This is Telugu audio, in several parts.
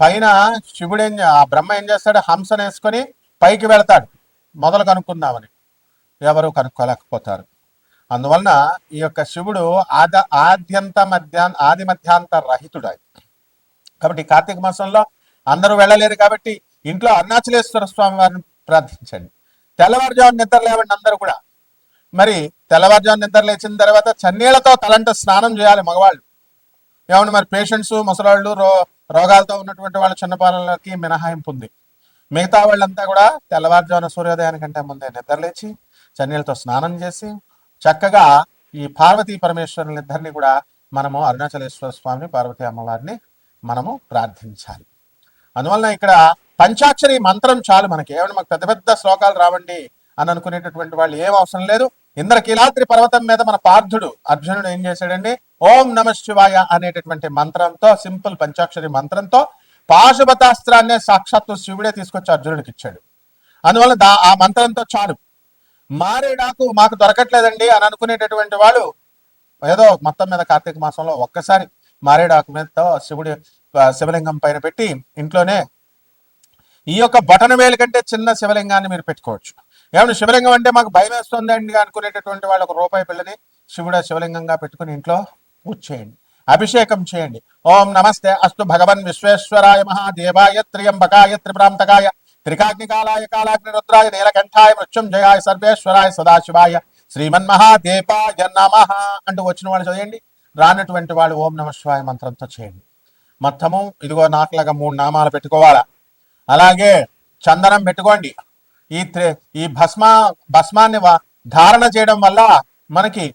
పైన శివుడు ఏం ఆ బ్రహ్మ ఏం చేస్తాడు? హంసను వేసుకొని పైకి వెళతాడు. మొదలు కనుక్కుందామని. ఎవరు కనుక్కోలేకపోతారు. అందువలన ఈ యొక్క శివుడు ఆద ఆద్యంత మధ్యా ఆది మధ్యాంత రహితుడు కాబట్టి కార్తీక మాసంలో అందరూ వెళ్ళలేరు కాబట్టి ఇంట్లో అరుణాచలేశ్వర స్వామి వారిని ప్రార్థించండి. తెల్లవారుజాము నిద్ర లేవండి అందరూ కూడా. మరి తెల్లవారుజాము నిద్ర లేచిన తర్వాత చన్నీళ్ళతో తలంట స్నానం చేయాలి మగవాళ్ళు. ఏమంటే మరి పేషెంట్స్ ముసలాళ్ళు రో రోగాలతో ఉన్నటువంటి వాళ్ళ చిన్నపాలకి మినహాయింపు ఉంది. మిగతా వాళ్ళంతా కూడా తెల్లవారుజామున సూర్యోదయానికంటే ముందే నిద్రలేచి చన్నీళ్ళతో స్నానం చేసి చక్కగా ఈ పార్వతీ పరమేశ్వరుని ఇద్దరిని కూడా మనము అరుణాచలేశ్వర స్వామిని పార్వతీ అమ్మవారిని మనము ప్రార్థించాలి. అందువలన ఇక్కడ పంచాక్షరి మంత్రం చాలు మనకి. ఏమన్నా మాకు పెద్ద పెద్ద శ్లోకాలు రావండి అని అనుకునేటటువంటి వాళ్ళు ఏం అవసరం లేదు. ఇంద్రకీలాద్రి పర్వతం మీద మన పార్థుడు అర్జునుడు ఏం చేశాడండి? ఓం నమ శివాయ అనేటటువంటి మంత్రంతో సింపుల్ పంచాక్షరి మంత్రంతో పాశుపతాస్త్రాన్నే సాక్షాత్తు శివుడే తీసుకొచ్చి అర్జునుడికి ఇచ్చాడు. అందువల్ల దా ఆ మంత్రంతో చాలు. మారేడాకు మాకు దొరకట్లేదండి అని అనుకునేటటువంటి వాళ్ళు ఏదో మొత్తం మీద కార్తీక మాసంలో ఒక్కసారి మారేడాకు మీదతో శివుడి శివలింగం పైన పెట్టి ఇంట్లోనే ఈ యొక్క బటన వేలు కంటే చిన్న శివలింగాన్ని మీరు పెట్టుకోవచ్చు. ఏమన్నా శివలింగం అంటే మాకు భయం వేస్తుందండి అనుకునేటటువంటి వాళ్ళు ఒక రూపాయి పిల్లని శివుడు శివలింగంగా పెట్టుకుని ఇంట్లో పూజ చేయండి. అభిషేకం చేయండి. ఓం నమస్తే అస్తు భగవన్ విశ్వేశ్వరాయ మహాదేవాయ త్రియంబకాయ త్రిప్రాంతకాయ త్రికాగ్నికాలాయ కాలాగ్నిరుద్రాయ నీలకంఠాయ మృత్యుంజయాయ సర్వేశ్వరాయ సదాశివాయ శ్రీమన్మహాదేవాయ నమ అంటూ వచ్చిన వాళ్ళు చదివండి రానటువంటి వాళ్ళు ఓం నమ శివాయ మంత్రంతో చేయండి. మొత్తము ఇదిగో నాకులాగా మూడు నామాలు పెట్టుకోవాలా? అలాగే చందనం పెట్టుకోండి. ఈ ఈ భస్మ భస్మాన్ని వ- ధారణ చేయడం వల్ల మనకి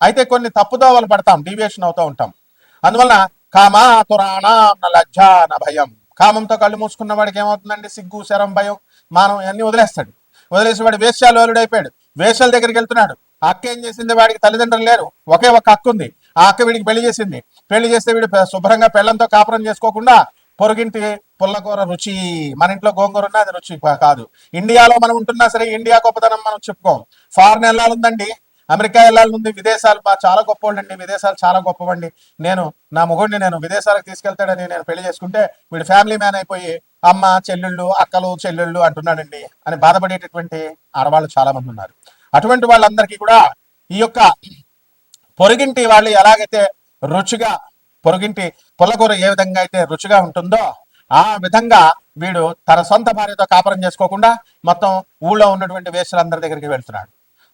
అయితే కొన్ని తప్పుదోవలు పడతాం డీవియేషన్ అవుతూ ఉంటాం. అందువల్ల కామా తురాణ లజ్జాన భయం. కామంతో కళ్ళు మూసుకున్న వాడికి ఏమవుతుందండి? సిగ్గు శరం భయం మానం అన్ని వదిలేస్తాడు. వదిలేసి వాడు వేశ్యాలు అయిపోయాడు వేశ్యాల దగ్గరికి వెళ్తున్నాడు. అక్క ఏం చేసింది? వాడికి తల్లిదండ్రులు లేరు. ఒకే ఒక అక్క ఉంది. ఆ అక్క వీడికి పెళ్ళి చేసింది. పెళ్ళి చేస్తే వీడు శుభ్రంగా పెళ్ళంతో కాపురం చేసుకోకుండా పొరుగింటి పుల్లకూర రుచి మన ఇంట్లో గోంగూర ఉన్నా అది రుచి కాదు. ఇండియాలో మనం ఉంటున్నా సరే ఇండియా గొప్పతనం మనం చెప్పుకోం. ఫారెన్ వెళ్ళాలందండి అమెరికా వెళ్ళాలంది విదేశాలు చాలా చాలా గొప్పవాళ్ళండి. విదేశాలు చాలా గొప్పవండి. నేను నా మొగుడిని నేను విదేశాలకు తీసుకెళ్తాడని నేను పెళ్ళి చేసుకుంటే వీడు ఫ్యామిలీ మ్యాన్ అయిపోయి అమ్మ చెల్లెళ్ళు అక్కలు చెల్లెళ్ళు అంటున్నాడండి అని బాధపడేటటువంటి ఆడవాళ్ళు చాలా మంది ఉన్నారు. అటువంటి వాళ్ళందరికీ కూడా ఈ యొక్క పొరుగింటి వాళ్ళు ఎలాగైతే రుచిగా పొరుగింటి పొలకూర ఏ విధంగా అయితే రుచిగా ఉంటుందో ఆ విధంగా వీడు తన సొంత భార్యతో కాపురం చేసుకోకుండా మొత్తం ఊళ్ళో ఉన్నటువంటి వేసులందరి దగ్గరికి వెళ్తున్నాడు.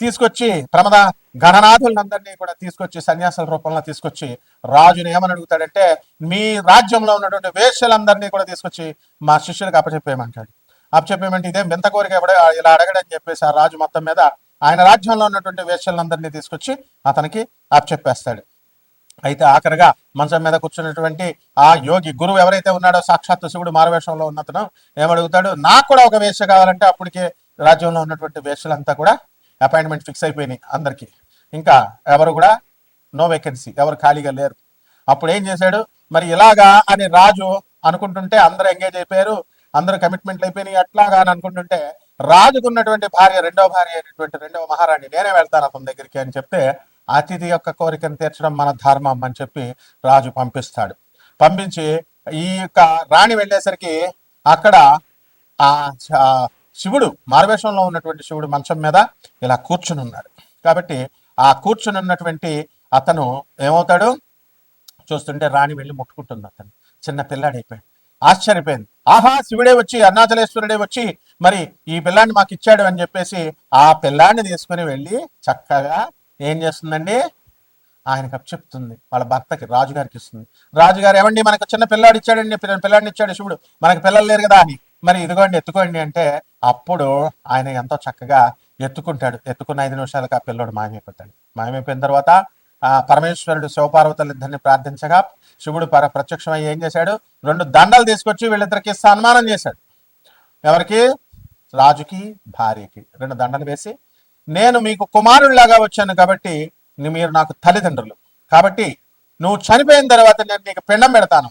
తీసుకొచ్చి ప్రమద గణనాథులందరినీ కూడా తీసుకొచ్చి సన్యాసుల రూపంలో తీసుకొచ్చి రాజుని ఏమని అడుగుతాడంటే మీ రాజ్యంలో ఉన్నటువంటి వేషలందరినీ కూడా తీసుకొచ్చి మా శిష్యులకు అప్పచెప్పేయమంటాడు. అప్పచెప్పేయమంటే ఇదే వింత కోరిక ఎవడ ఇలా అడగడని చెప్పేసి ఆ రాజు మొత్తం మీద ఆయన రాజ్యంలో ఉన్నటువంటి వేషలందరినీ తీసుకొచ్చి అతనికి అప్పచెప్పేస్తాడు. అయితే ఆఖరిగా మంచం మీద కూర్చున్నటువంటి ఆ యోగి గురువు ఎవరైతే ఉన్నాడో సాక్షాత్ శివుడు మారవేషంలో ఉన్నతను ఏమడుగుతాడు? నాకు కూడా ఒక వేష కావాలంటే అప్పటికే రాజ్యంలో ఉన్నటువంటి వేషలంతా కూడా అపాయింట్మెంట్ ఫిక్స్ అయిపోయినాయి అందరికీ. ఇంకా ఎవరు కూడా నో వేకెన్సీ ఎవరు ఖాళీగా లేరు. అప్పుడు ఏం చేశాడు? మరి ఇలాగా అని రాజు అనుకుంటుంటే అందరూ ఎంగేజ్ అయిపోయారు అందరూ కమిట్మెంట్లు అయిపోయినాయి. అట్లాగా అని అనుకుంటుంటే రాజుకున్నటువంటి భార్య రెండవ భార్య అయినటువంటి రెండవ మహారాణి నేనే వెళ్తాను అతని దగ్గరికి అని చెప్తే అతిథి యొక్క కోరికను తీర్చడం మన ధర్మం అని చెప్పి రాజు పంపిస్తాడు. పంపించి ఈ యొక్క రాణి వెళ్ళేసరికి అక్కడ ఆ శివుడు మారవేషంలో ఉన్నటువంటి శివుడు మంచం మీద ఇలా కూర్చుని ఉన్నాడు. కాబట్టి ఆ కూర్చుని ఉన్నటువంటి అతను ఏమవుతాడు? చూస్తుంటే రాణి వెళ్ళి ముట్టుకుంటుంది అతను. చిన్న పిల్లాడైపోయాడు. ఆశ్చర్యపోయింది. ఆహా శివుడే వచ్చి అరుణాచలేశ్వరుడే వచ్చి మరి ఈ పిల్లాన్ని మాకు ఇచ్చాడు అని చెప్పేసి ఆ పిల్లాన్ని తీసుకుని వెళ్ళి చక్కగా ఏం చేస్తుందండి? ఆయనకు చెప్తుంది. వాళ్ళ భర్తకి రాజుగారికి ఇస్తుంది. రాజుగారు ఏమండి మనకు చిన్న పిల్లాడు ఇచ్చాడండి పిల్ల- పిల్లాడిని ఇచ్చాడు శివుడు. మనకి పిల్లలు లేరు కదా అని. మరి ఇదిగోండి ఎత్తుకోండి అంటే అప్పుడు ఆయన ఎంతో చక్కగా ఎత్తుకుంటాడు. ఎత్తుకున్న ఐదు నిమిషాలకు ఆ పిల్లోడు మాయమైపోతాడు. మాయమైపోయిన తర్వాత ఆ పరమేశ్వరుడు శివపార్వతులు ఇద్దరిని ప్రార్థించగా శివుడు పర ప్రత్యక్షమై ఏం చేశాడు? రెండు దండలు తీసుకొచ్చి వీళ్ళిద్దరికి సన్మానం చేశాడు. ఎవరికి? రాజుకి భార్యకి. రెండు దండలు వేసి నేను మీకు కుమారుడిలాగా వచ్చాను కాబట్టి మీరు నాకు తల్లిదండ్రులు. కాబట్టి నువ్వు చనిపోయిన తర్వాత నేను నీకు పిండం పెడతాను.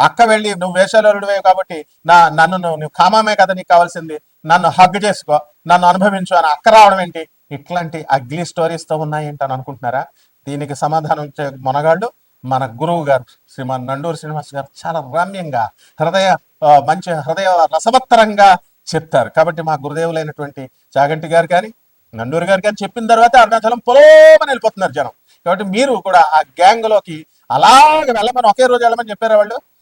అక్క వెళ్ళి నువ్వు వేషాలరుడివే కాబట్టి నా నన్ను నువ్వు కామామే కదా నీకు కావాల్సింది. నన్ను హగ్ చేసుకో. నన్ను అనుభవించు అని అక్క రావడం ఏంటి? ఇట్లాంటి అగ్లీ స్టోరీస్తో ఉన్నాయి అని అనుకుంటున్నారా? దీనికి సమాధానం ఇచ్చే మొనగాళ్ళు మన గురువు గారు శ్రీమాన్ నండూరు శ్రీనివాస్ గారు చాలా రమ్యంగా హృదయ మంచి హృదయ రసవత్తరంగా చెప్తారు. కాబట్టి మా గురుదేవులైనటువంటి చాగంటి గారు కానీ నండూరు గారు కానీ చెప్పిన తర్వాత అరుణాచలం పొలోమని వెళ్ళిపోతున్నారు జనం. కాబట్టి మీరు కూడా ఆ గ్యాంగ్లోకి అలాగే వెళ్ళమని ఒకే రోజు వెళ్ళమని చెప్పారా వాళ్ళు?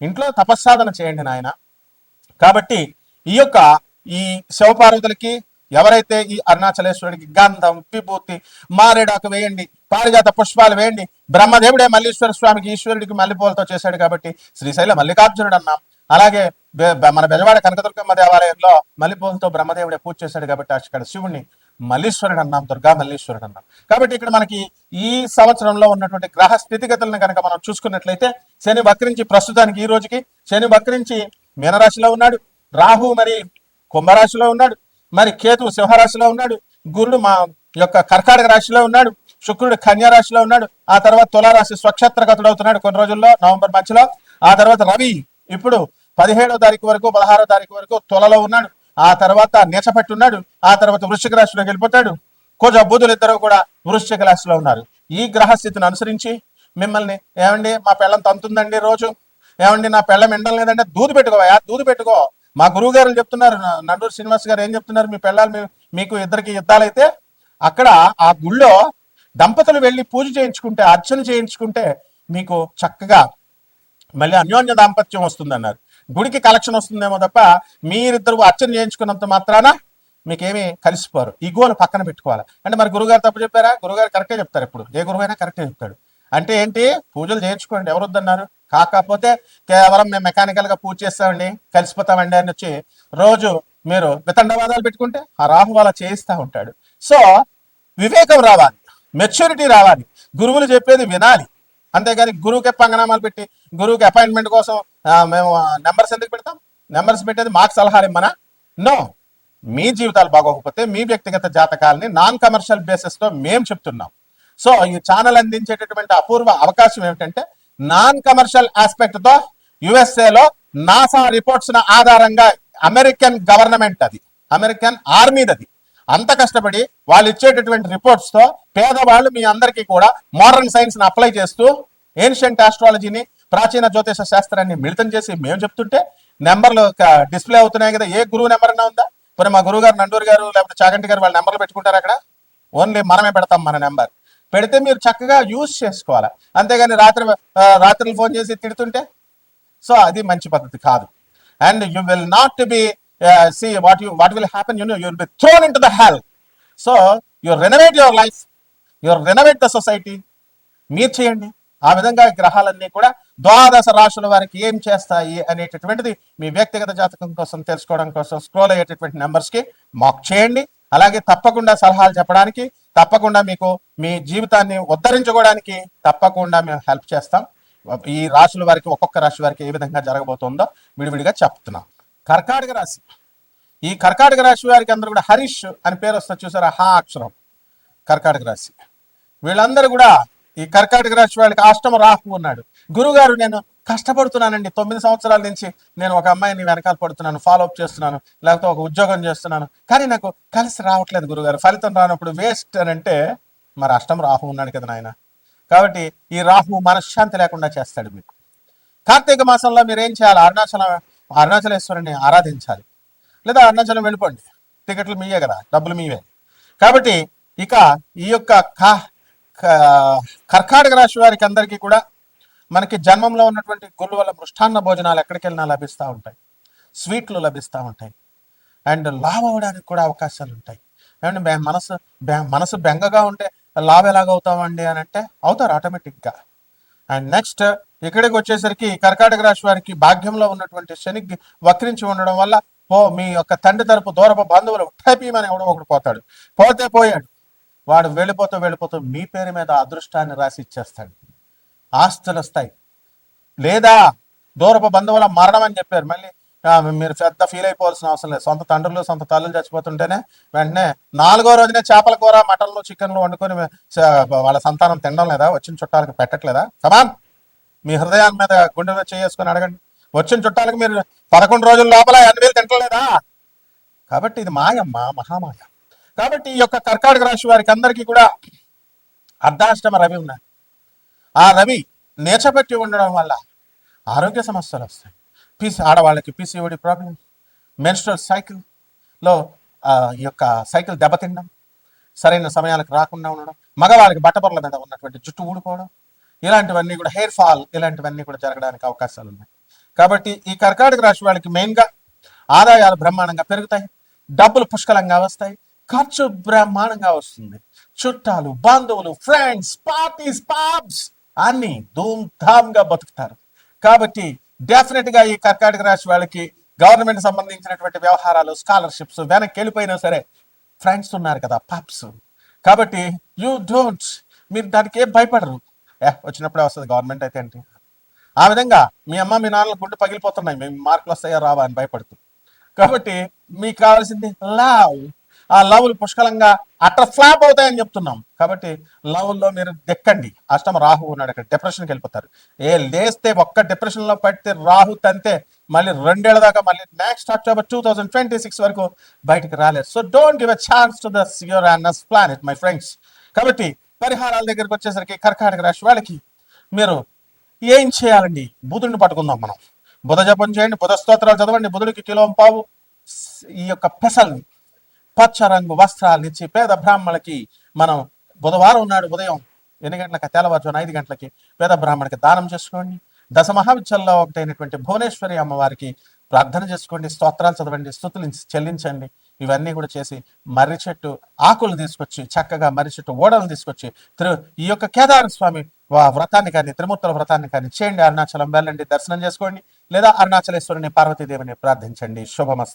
ఇంట్లో తపస్సాధన చేయండి నాయన. కాబట్టి ఈ యొక్క ఈ శివపార్వతులకి ఎవరైతే ఈ అరుణాచలేశ్వరుడికి గంధం విభూతి మారేడాకు వేయండి పారిజాత పుష్పాలు వేయండి బ్రహ్మదేవుడే మల్లీశ్వర స్వామికి ఈశ్వరుడికి మల్లెపూలతో చేశాడు కాబట్టి శ్రీశైల మల్లికార్జునుడు అన్నాం అలాగే మన బెజవాడ కనకదుర్గమ్మ దేవాలయంలో మల్లెపూలతో బ్రహ్మదేవుడే పూజ చేశాడు కాబట్టి అక్కడ శివుణ్ణి మల్లీశ్వరుడు అన్నాం దుర్గా మల్లీశ్వరుడు అన్నాం. కాబట్టి ఇక్కడ మనకి ఈ సంవత్సరంలో ఉన్నటువంటి గ్రహ స్థితిగతులను కనుక మనం చూసుకున్నట్లయితే శని వక్రించి ప్రస్తుతానికి ఈ రోజుకి శని వక్రించి మీనరాశిలో ఉన్నాడు రాహు మరి కుంభరాశిలో ఉన్నాడు మరి కేతు సింహరాశిలో ఉన్నాడు గురుడు మా యొక్క కర్కాటక రాశిలో ఉన్నాడు శుక్రుడు కన్యా రాశిలో ఉన్నాడు ఆ తర్వాత తులారాశి స్వక్షత్రగతుడు అవుతున్నాడు కొన్ని రోజుల్లో నవంబర్ మధ్యలో ఆ తర్వాత రవి ఇప్పుడు పదిహేడో తారీఖు వరకు పదహారో తారీఖు వరకు తులలో ఉన్నాడు. ఆ తర్వాత నీచపట్టి ఉన్నాడు ఆ తర్వాత వృశ్చిక రాశిలోకి వెళ్ళిపోతాడు. కొంచెం బుధులు ఇద్దరు కూడా వృశ్చిక రాశిలో ఉన్నారు. ఈ గ్రహస్థితిని అనుసరించి మిమ్మల్ని ఏమండి మా పెళ్ళం తంతుందండి రోజు? ఏమండి నా పెళ్ళం ఎండం లేదంటే దూది పెట్టుకోవా దూది పెట్టుకో. మా గురువు గారు చెప్తున్నారు నండూరు శ్రీనివాస్ గారు ఏం చెప్తున్నారు మీ పిల్లలు మీకు ఇద్దరికి యుద్ధాలైతే అక్కడ ఆ గుళ్ళో దంపతులు వెళ్ళి పూజ చేయించుకుంటే అర్చన చేయించుకుంటే మీకు చక్కగా మళ్ళీ అన్యోన్య దాంపత్యం వస్తుందన్నారు. గుడికి కలెక్షన్ వస్తుందేమో తప్ప మీరిద్దరు అర్చన చేయించుకున్నంత మాత్రాన మీకేమి కలిసిపోరు. ఈగోలు పక్కన పెట్టుకోవాలి. అంటే మరి గురుగారు తప్పు చెప్పారా? గురుగారు కరెక్టే చెప్తారు ఇప్పుడు. ఏ గురువు అయినా కరెక్టే చెప్తాడు. అంటే ఏంటి? పూజలు చేయించుకోండి. ఎవరు వద్దన్నారు? కాకపోతే కేవలం మేము మెకానికల్గా పూజ చేస్తామండి కలిసిపోతామండి అని వచ్చి రోజు మీరు వితండవాదాలు పెట్టుకుంటే ఆ రాహు అలా చేయిస్తూ ఉంటాడు. సో వివేకం రావాలి. మెచ్యూరిటీ రావాలి. గురువులు చెప్పేది వినాలి. అంతేగాని గురువుకి పంగనామాలు పెట్టి గురువుకి అపాయింట్మెంట్ కోసం మేము నెంబర్స్ ఎందుకు పెడతాం? నెంబర్స్ పెట్టేది మాకు సలహాలు ఇమ్మనా? నో. మీ జీవితాలు బాగోకపోతే మీ వ్యక్తిగత జాతకాలని నాన్ కమర్షియల్ బేసిస్లో మేము చెప్తున్నాం. సో ఈ ఛానల్ అందించేటటువంటి అపూర్వ అవకాశం ఏమిటంటే నాన్ కమర్షియల్ ఆస్పెక్ట్తో యుఎస్ఏలో నాసా రిపోర్ట్స్ ఆధారంగా అమెరికన్ గవర్నమెంట్ అది. అమెరికన్ ఆర్మీదది. అంత కష్టపడి వాళ్ళు ఇచ్చేటటువంటి రిపోర్ట్స్తో పేదవాళ్ళు మీ అందరికీ కూడా మోడర్న్ సైన్స్ని అప్లై చేస్తూ ఏన్షియంట్ ఆస్ట్రాలజీని ప్రాచీన జ్యోతిష శాస్త్రాన్ని మిళితం చేసి మేము చెప్తుంటే నెంబర్లు డిస్ప్లే అవుతున్నాయి కదా ఏ గురువు నెంబర్ అన్నా ఉందా? మరి మా గురువు గారు నండూరు గారు లేకపోతే చాగంటి గారు వాళ్ళ నెంబర్లు పెట్టుకుంటారు అక్కడ? ఓన్లీ మనమే పెడతాం మన నెంబర్. పెడితే మీరు చక్కగా యూజ్ చేసుకోవాలి. అంతేగాని రాత్రి రాత్రులు ఫోన్ చేసి తిడుతుంటే సో అది మంచి పద్ధతి కాదు. And you will not be see what you what will happen you you will be thrown in to the hell. So you renovate your life you renovate the society. మీరు చేయండి. ఆ విధంగా గ్రహాలన్నీ కూడా ద్వాదశ రాశుల వారికి ఏం చేస్తాయి అనేటటువంటిది మీ వ్యక్తిగత జాతకం కోసం తెలుసుకోవడం కోసం స్క్రోల్ అయ్యేటటువంటి నెంబర్స్కి మాక్ చేయండి. అలాగే తప్పకుండా సలహాలు చెప్పడానికి తప్పకుండా మీకు మీ జీవితాన్ని ఉద్ధరించుకోవడానికి తప్పకుండా మేము హెల్ప్ చేస్తాం. ఈ రాశుల వారికి ఒక్కొక్క రాశి వారికి ఏ విధంగా జరగబోతుందో విడివిడిగా చెప్తున్నాం. కర్కాటక రాశి. ఈ కర్కాటక రాశి వారికి అందరూ కూడా హరీష్ అని పేరు వస్తుంది చూసారా? హా అక్షరం. కర్కాటక రాశి. వీళ్ళందరూ కూడా ఈ కర్కాటక రాశి వాళ్ళకి అష్టమ రాహు ఉన్నాడు. గురుగారు నేను కష్టపడుతున్నానండి. తొమ్మిది సంవత్సరాల నుంచి నేను ఒక అమ్మాయిని వెనకాల పడుతున్నాను ఫాలో అప్ చేస్తున్నాను లేకపోతే ఒక ఉద్యోగం చేస్తున్నాను. కానీ నాకు కలిసి రావట్లేదు గురుగారు. ఫలితం రానప్పుడు వేస్ట్ అని అంటే మరి అష్టం రాహు ఉన్నాడు కదా నాయన. కాబట్టి ఈ రాహు మనశ్శాంతి లేకుండా చేస్తాడు మీకు. కార్తీక మాసంలో మీరు ఏం చేయాలి? అరుణాచలం అరుణాచలేశ్వరుని ఆరాధించాలి. లేదా అరుణాచలం వెళ్ళిపోండి. టికెట్లు మీయే కదా డబ్బులు మీవే. కాబట్టి ఇక ఈ యొక్క కా కర్కాటక రాశి వారికి అందరికీ కూడా మనకి జన్మంలో ఉన్నటువంటి గుళ్ళు వల్ల మృష్టాన్న భోజనాలు ఎక్కడికి వెళ్ళినా లభిస్తూ ఉంటాయి. స్వీట్లు లభిస్తూ ఉంటాయి. అండ్ లావ్ అవ్వడానికి కూడా అవకాశాలు ఉంటాయి. అండ్ మనసు బె- మనసు బెంగగా ఉంటే లావ్ ఎలాగవుతామండి అని అంటే అవుతారు ఆటోమేటిక్గా. అండ్ నెక్స్ట్ ఇక్కడికి వచ్చేసరికి కర్కాటక రాశి వారికి భాగ్యంలో ఉన్నటువంటి శని వక్రించి ఉండడం వల్ల పో మీ యొక్క తండ్రి తరపు దూరపు బంధువులు టైపీమని ఎవడో ఒకడు పోతాడు. పోతే పోయాడు. వాడు వెళ్ళిపోతూ వెళ్ళిపోతూ మీ పేరు మీద అదృష్టాన్ని రాసి ఇచ్చేస్తాడు. ఆస్తులు వస్తాయి. లేదా దూరపు బంధువుల మరణం అని చెప్పారు. మళ్ళీ మీరు పెద్ద ఫీల్ అయిపోవాల్సిన అవసరం లేదు. సొంత తండ్రులు సొంత తల్లులు చచ్చిపోతుంటేనే వెంటనే నాలుగో రోజునే చేపల కూర మటన్లు చికెన్లు వండుకొని వాళ్ళ సంతానం తినడం లేదా వచ్చిన చుట్టాలకు పెట్టట్లేదా? సమాన్ మీ హృదయాల మీద గుండె చేసుకొని అడగండి. వచ్చిన చుట్టాలకు మీరు పదకొండు రోజుల లోపల అన్ని వేలు తింటలేదా? కాబట్టి ఇది మాయమ్మ మహామాయ. కాబట్టి ఈ యొక్క కర్కాటక రాశి వారికి అందరికీ కూడా అర్ధాష్టమ రవి ఉన్నాయి ఆ రవి నేచపెట్టి ఉండడం వల్ల ఆరోగ్య సమస్యలు వస్తాయి. పీసీ ఆడవాళ్ళకి పీసీఓడి ప్రాబ్లం మెన్స్ట్రల్ సైకిల్లో ఈ యొక్క సైకిల్ దెబ్బతినడం సరైన సమయాలకు రాకుండా ఉండడం మగవాళ్ళకి బట్టబొరల మీద ఉన్నటువంటి జుట్టు ఊడిపోవడం ఇలాంటివన్నీ కూడా హెయిర్ ఫాల్ ఇలాంటివన్నీ కూడా జరగడానికి అవకాశాలు ఉన్నాయి. కాబట్టి ఈ కర్కాటక రాశి వాళ్ళకి మెయిన్గా ఆదాయాలు బ్రహ్మాండంగా పెరుగుతాయి డబ్బులు పుష్కలంగా వస్తాయి ఖర్చు బ్రహ్మాండంగా వస్తుంది. చుట్టాలు బంధువులు ఫ్రెండ్స్ పార్టీస్ పాబ్స్ అన్ని ధూమ్గా బతుకుతారు. కాబట్టి డెఫినెట్గా ఈ కర్కాటక రాశి వాళ్ళకి గవర్నమెంట్ సంబంధించినటువంటి వ్యవహారాలు స్కాలర్షిప్స్ వెనక్కి వెళ్ళిపోయినా సరే ఫ్రెండ్స్ ఉన్నారు కదా పాప్స్ కాబట్టి యూ డోంట్ మీరు దానికి ఏం భయపడరు. ఏ వచ్చినప్పుడే వస్తుంది గవర్నమెంట్ అయితే అంటే. ఆ విధంగా మీ అమ్మ మీ నాన్నల గుండె పగిలిపోతున్నాయి. మేము మార్కులు వస్తాయో రావా అని భయపడుతూ. కాబట్టి మీకు కావాల్సింది లవ్ ఆ లవ్లు పుష్కలంగా అట్ట ఫ్లాప్ అవుతాయని చెప్తున్నాం. కాబట్టి లవ్లో మీరు దెక్కండి. అష్టమ రాహు ఉన్నాడు అక్కడ డిప్రెషన్కి వెళ్ళిపోతారు. ఏ లేస్తే ఒక్క డిప్రెషన్లో పడితే రాహు తంతే మళ్ళీ రెండేళ్ళ దాకా మళ్ళీ next October two thousand twenty six వరకు బయటికి రాలేదు. So don't give a chance to the your Uranus planet my friends కాబట్టి పరిహారాల దగ్గరికి వచ్చేసరికి కర్కాటక రాశి వాళ్ళకి మీరు ఏం చేయాలండి? బుధుడిని పట్టుకుందాం మనం. బుధ జపం చేయండి బుధ స్తోత్రాలు చదవండి బుధుడికి కిలో పావు ఈ యొక్క పెసల్ని పచ్చ రంగు వస్త్రాలు ఇచ్చి పేద బ్రాహ్మణులకి మనం బుధవారం నాడు ఉదయం ఎన్ని గంటలకు? తెల్లవారుజామున ఐదు గంటలకి పేద బ్రాహ్మణికి దానం చేసుకోండి. దశ మహావిద్యల్లో ఒకటైనటువంటి భువనేశ్వరి అమ్మవారికి ప్రార్థన చేసుకోండి స్తోత్రాలు చదవండి స్థుతులు చెల్లించండి. ఇవన్నీ కూడా చేసి మర్రి చెట్టు ఆకులు తీసుకొచ్చి చక్కగా మర్రి చెట్టు ఓడలు తీసుకొచ్చి తిరు ఈ యొక్క కేదార స్వామి వా- వ్రతాన్ని కానీ త్రిమూర్తుల వ్రతాన్ని కానీ చేయండి. అరుణాచలం వెళ్ళండి దర్శనం చేసుకోండి. లేదా అరుణాచలేశ్వరుని పార్వతీదేవిని ప్రార్థించండి. శుభమస్తు.